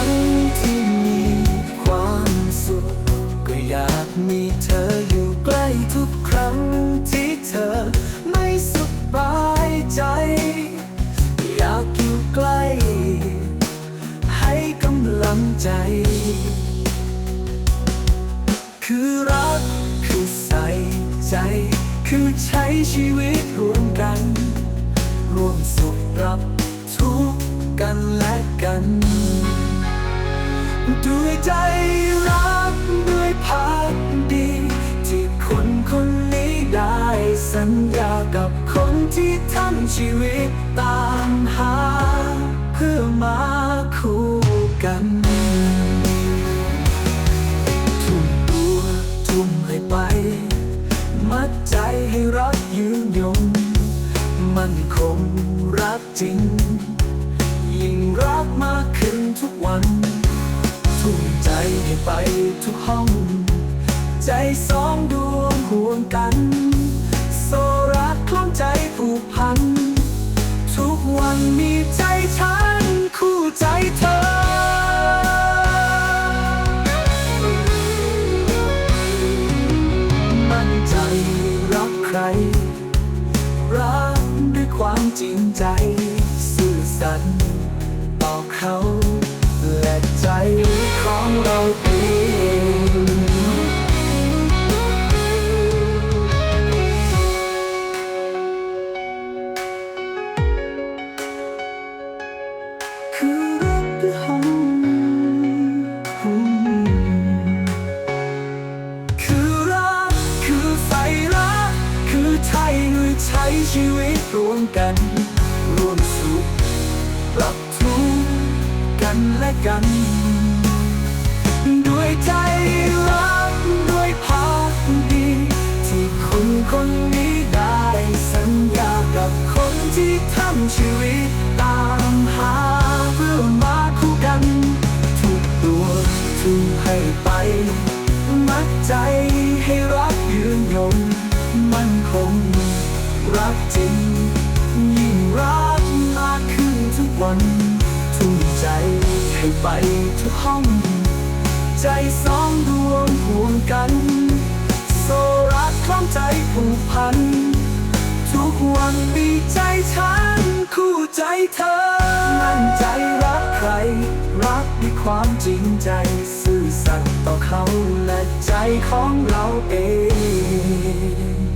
ังที่มีความสุข ก็อยากมีเธออยู่ใกล้ทุกครั้งที่เธอไม่สบายใจ อยากอยู่ใกล้ ให้กำลังใจ คือรักคือใส่ใจ คือใช้ชีวิตร่วมกัน ร่วมสุขรับทุกกันและกัน ด้วยใจรักด้วยพักดี ที่คนคนนี้ได้สัญญากับคนที่ทั้งชีวิตตามหา เพื่อมาคู่กันทุ่มตัวทุ่มให้ไป มัดใจให้รักยืนยง มันคงรักจริง ยิ่งรักมากขึ้นทุกวัน ทุ่มใจให้ไปทุกห้อง ใจสองดวงห่วงกัน โซรักคล้องใจผูกพัน ทุกวันมีใจฉันคู่ใจเธอมั่นใจรักใคร รักด้วยความจริงใจ คือรักคือใส่รัก คือไทยด้วยใช้ชีวิตร่วมกัน ร่วมสุขรับทุกกันและกัน ด้วยใจรักด้วยพักดี ที่คนคนนี้ได้สัญญากับคนที่ทำชีวิต กจริง ยิ่งรักมากขึ้นทุกวัน ทุ่มใจให้ไปทุกห้อง ใจสองดวงห่วงกัน โซรักคล้องใจผูกพัน ทุกวันมีใจฉัน คู่ใจเธอ มั่นใจรักใคร รักด้วยความจริงใจซื่อสัตย์ต่อเขาและใจของเราเอง